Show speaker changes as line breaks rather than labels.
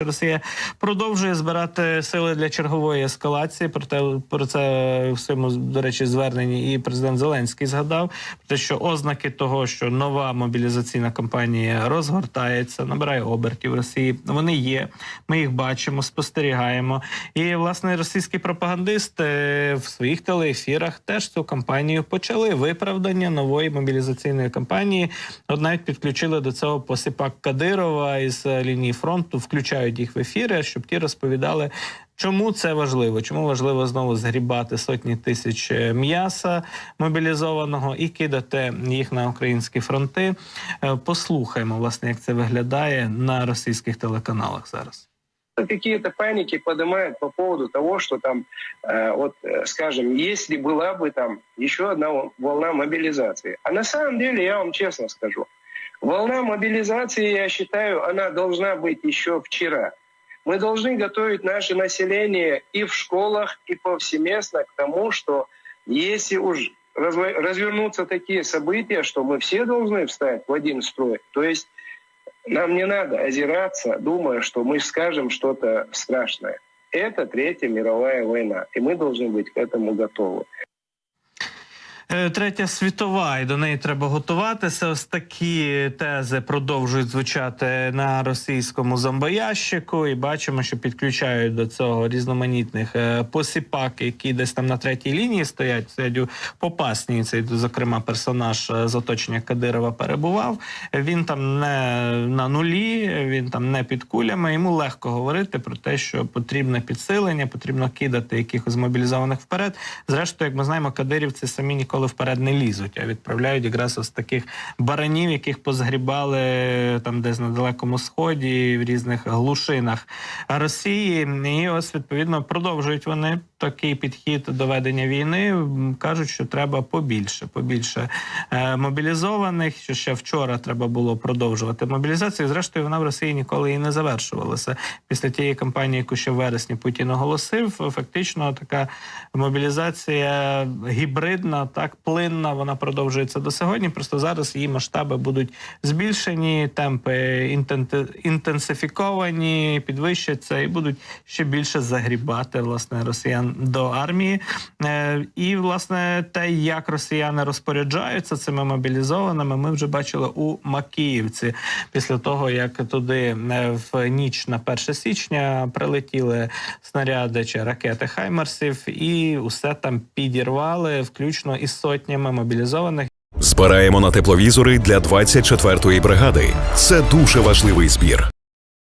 Росія продовжує збирати сили для чергової ескалації. Проте про це в своєму до речі зверненні і президент Зеленський згадав про те, що ознаки того, що нова мобілізаційна кампанія розгортається, набирає обертів Росії. Вони є. Ми їх бачимо, спостерігаємо. І власне російські пропагандисти в своїх телеефірах теж цю кампанію почали. Виправдання нової мобілізаційної кампанії. От навіть підключили до цього посипак Кадирова із е, лінії фронту, включають їх в ефіри, щоб ті розповідали. Чому це важливо? Чому важливо знову згрібати сотні тисяч е, м'яса мобілізованого і кидати їх на українські фронти? Е, Послухаємо, власне, як це виглядає на російських телеканалах зараз.
какие-то паники поднимают по поводу того, что там, э, вот, э, скажем, если была бы там еще одна вол- волна мобилизации. А на самом деле, я вам честно скажу, волна мобилизации, я считаю, она должна быть еще вчера. Мы должны готовить наше население и в школах, и повсеместно к тому, что если уж развернутся такие события, что мы все должны встать в один строй, то есть нам не надо озираться, думая, что мы скажем что-то страшное. Это Третья мировая война, и мы должны быть к этому готовы.
Е, Третя світова, і до неї треба готуватися. Ось такі тези продовжують звучати на російському зомбоящику, і бачимо, що підключають до цього різноманітних е, посіпак, які десь там на третій лінії стоять. Стоять у попасній цей, зокрема, персонаж е, з оточення Кадирова перебував. Він там не на нулі, він там не під кулями. Йому легко говорити про те, що потрібне підсилення, потрібно кидати якихось мобілізованих вперед. Зрештою, як ми знаємо, кадирівці самі ніколи вперед не лізуть, а відправляють якраз ось таких баранів, яких позгрібали там, десь на далекому сході, в різних глушинах Росії. І ось відповідно продовжують вони такий підхід до ведення війни. Кажуть, що треба побільше, побільше е, мобілізованих. Що ще вчора треба було продовжувати мобілізацію. Зрештою, вона в Росії ніколи і не завершувалася. Після тієї кампанії, яку ще в вересні Путін оголосив, фактично така мобілізація гібридна, так плинна. Вона продовжується до сьогодні. Просто зараз її масштаби будуть збільшені, темпи інтенсифіковані, підвищаться і будуть ще більше загрібати власне росіян до армії. Е, І власне те, як росіяни розпоряджаються цими мобілізованими, ми вже бачили у Макіївці після того, як туди е, в ніч на 1 січня прилетіли снаряди чи ракети Хаймерсів, і усе там підірвали, включно із сотнями мобілізованих.
Збираємо на тепловізори для 24-ї бригади. Це дуже важливий збір.